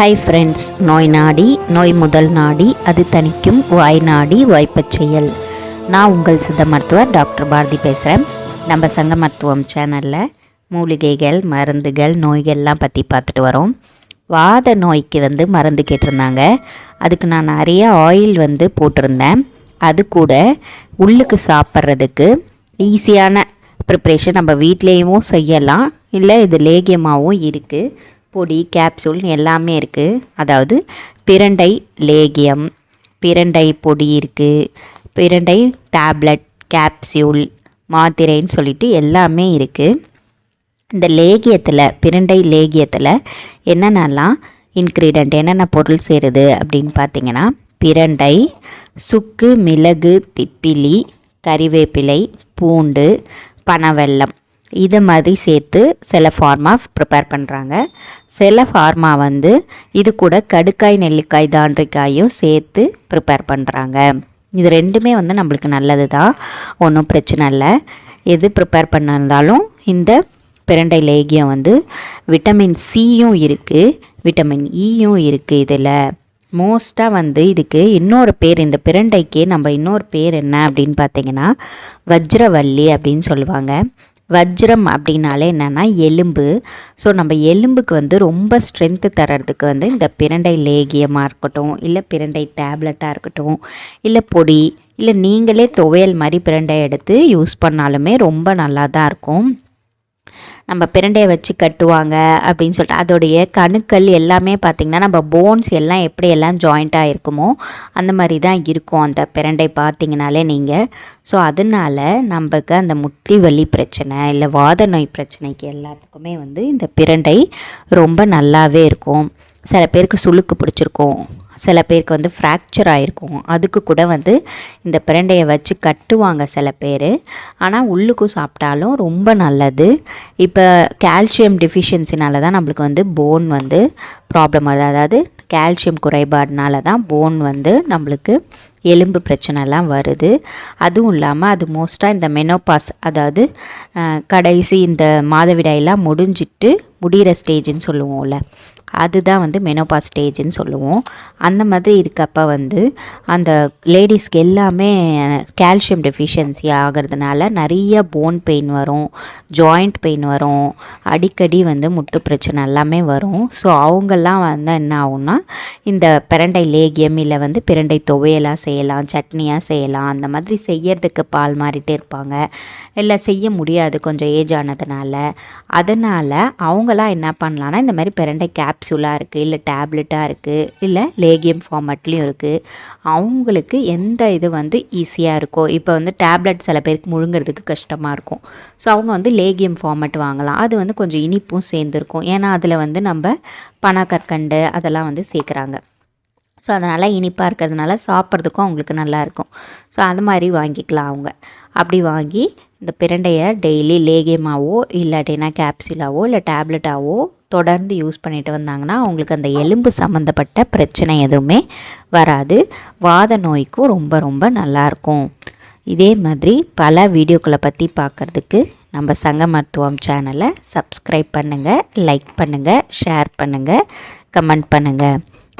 Hi friends நோய் நாடி நோய் முதல் நாடி அது தணிக்கும் வாய் நாடி வாய்ப்பச் செயல். நான் உங்கள் சித்த மருத்துவர் டாக்டர் பாரதி பேசுகிறேன் நம்ம சங்க மருத்துவம் சேனலில் மூலிகைகள் மருந்துகள் நோய்கள்லாம் பற்றி பார்த்துட்டு வரோம். வாத நோய்க்கு வந்து மருந்து கேட்டிருந்தாங்க. அதுக்கு நான் நிறைய ஆயில் வந்து போட்டிருந்தேன். அது கூட உள்ளுக்கு சாப்பிட்றதுக்கு ஈஸியான ப்ரிப்ரேஷன் நம்ம வீட்லேயும் செய்யலாம். இல்லை இது லேகியமாகவும் இருக்குது பொடி கேப்சூல் எல்லாமே இருக்குது அதாவது பிரண்டை லேகியம் பிரண்டை பொடி இருக்குது பிரண்டை டேப்லெட் கேப்சியூல் மாத்திரைன்னு சொல்லிட்டு எல்லாமே இருக்குது இந்த லேகியத்தில் பிரண்டை லேகியத்தில் என்னென்னலாம் இன்க்ரீடியண்ட் என்னென்ன பொருள் சேருது அப்படின்னு பார்த்தீங்கன்னா பிரண்டை சுக்கு மிளகு திப்பிலி கறிவேப்பிலை பூண்டு பனவெல்லம். இதை மாதிரி சேர்த்து சில ஃபார்மா ப்ரிப்பேர் பண்ணுறாங்க சில ஃபார்மா வந்து இது கூட கடுக்காய் நெல்லிக்காய் தாண்டிக்காயும் சேர்த்து ப்ரிப்பேர் பண்ணுறாங்க இது ரெண்டுமே வந்து நம்மளுக்கு நல்லது தான் ஒன்றும் பிரச்சனை இல்லை. எது ப்ரிப்பேர் பண்ணிருந்தாலும் இந்த பிரண்டை லேகியம் வந்து விட்டமின் சியும் இருக்குது விட்டமின் ஈயும் e இருக்குது இதில். மோஸ்ட்டாக வந்து இதுக்கு இன்னொரு பேர் இந்த பிரண்டைக்கு நம்ம இன்னொரு பேர் என்ன அப்படின்னு பார்த்தீங்கன்னா வஜ்ரவல்லி அப்படின்னு சொல்லுவாங்க. வஜ்ரம் அப்படின்னாலே என்னென்னா எலும்பு. ஸோ நம்ம எலும்புக்கு வந்து ரொம்ப ஸ்ட்ரென்த்து தர்றதுக்கு வந்து இந்த பிரண்டை லேகியமாக இருக்கட்டும் இல்லை பிரண்டை டேப்லெட்டாக இருக்கட்டும் இல்லை பொடி இல்லை நீங்களே துவையல் மாதிரி பிரண்டை எடுத்து யூஸ் பண்ணாலுமே ரொம்ப நல்லா தான் இருக்கும். நம்ம பிரண்டையை வச்சு கட்டுவாங்க அப்படின்னு சொல்லிட்டு அதோடைய கணுக்கள் எல்லாமே பார்த்திங்கன்னா நம்ம போன்ஸ் எல்லாம் எப்படி எல்லாம் ஜாயிண்ட்டாக இருக்குமோ அந்த மாதிரி தான் இருக்கும் அந்த பிரண்டை பார்த்திங்கனாலே நீங்கள் ஸோ அதனால் நம்மளுக்கு அந்த முட்டி வலி பிரச்சனை இல்லை வாத நோய் பிரச்சனைக்கு எல்லாத்துக்குமே வந்து இந்த பிரண்டை ரொம்ப நல்லாவே இருக்கும். சில பேருக்கு சுளுக்கு பிடிச்சிருக்கும். சில பேருக்கு வந்து ஃப்ராக்சர் ஆகிருக்கும் அதுக்கு கூட வந்து இந்த பிரண்டையை வச்சு கட்டுவாங்க சில பேர். ஆனால் உள்ளுக்கும் சாப்பிட்டாலும் ரொம்ப நல்லது. இப்போ கால்சியம் டிஃபிஷியன்சினால தான் நம்மளுக்கு வந்து போன் வந்து ப்ராப்ளம் வருது. அதாவது கால்சியம் குறைபாடுனால தான் போன் வந்து நம்மளுக்கு எலும்பு பிரச்சனைலாம் வருது. அதுவும் இல்லாமல் அது மோஸ்ட்டாக இந்த மெனோபாஸ் அதாவது கடைசி இந்த மாதவிடாயெல்லாம் முடிஞ்சிட்டு முடிகிற ஸ்டேஜ்னு சொல்லுவோம்ல. அதுதான் வந்து மெனோபா ஸ்டேஜ்னு சொல்லுவோம். அந்த மாதிரி இருக்கப்போ வந்து அந்த லேடிஸ்க்கு எல்லாமே கால்சியம் டெஃபிஷியன்சி ஆகிறதுனால நிறைய போன் பெயின் வரும் ஜாயிண்ட் பெயின் வரும் அடிக்கடி வந்து முட்டு பிரச்சனை எல்லாமே வரும். ஸோ அவங்கெல்லாம் வந்து என்ன ஆகும்னா இந்த பிரண்டை லேகியம் இல்லை வந்து பிரண்டை துவையலாக செய்யலாம் சட்னியாக செய்யலாம் அந்த மாதிரி செய்யறதுக்கு பால் மாறிட்டே இருப்பாங்க. இல்லை செய்ய முடியாது கொஞ்சம் ஏஜ் ஆனதுனால. அதனால் அவங்களாம் என்ன பண்ணலான்னா இந்த மாதிரி பிரண்டை கேப் கேப்சூலாக இருக்குது இல்லை டேப்லெட்டாக இருக்குது இல்லை லேகியம் ஃபார்மேட்லேயும் இருக்குது அவங்களுக்கு எந்த இது வந்து ஈஸியாக இருக்கோ இப்போ வந்து டேப்லெட் சில பேருக்கு முழுங்கிறதுக்கு கஷ்டமாக இருக்கும். ஸோ அவங்க வந்து லேகியம் ஃபார்மேட் வாங்கலாம். அது வந்து கொஞ்சம் இனிப்பும் சேர்ந்துருக்கும். ஏன்னா அதில் வந்து நம்ம பனக்கற்கண்டு அதெல்லாம் வந்து சேர்க்குறாங்க. ஸோ அதனால் இனிப்பாக இருக்கிறதுனால சாப்பிட்றதுக்கும் அவங்களுக்கு நல்லாயிருக்கும் ஸோ அது மாதிரி வாங்கிக்கலாம் அவங்க. அப்படி வாங்கி இந்த பிரண்டையை டெய்லி லேகியமாகவோ இல்லாட்டினா கேப்சிலாவோ இல்லை டேப்லெட்டாவோ தொடர்ந்து யூஸ் பண்ணிட்டு வந்தாங்கன்னா அவங்களுக்கு அந்த எலும்பு சம்மந்தப்பட்ட பிரச்சனை எதுவுமே வராது. வாத நோய்க்கும் ரொம்ப ரொம்ப நல்லாயிருக்கும் இதே மாதிரி பல வீடியோக்களை பற்றி பார்க்குறதுக்கு நம்ம சங்க மருத்துவம் சேனலை சப்ஸ்கிரைப் பண்ணுங்கள் லைக் பண்ணுங்கள் ஷேர் பண்ணுங்கள் கமெண்ட் பண்ணுங்கள்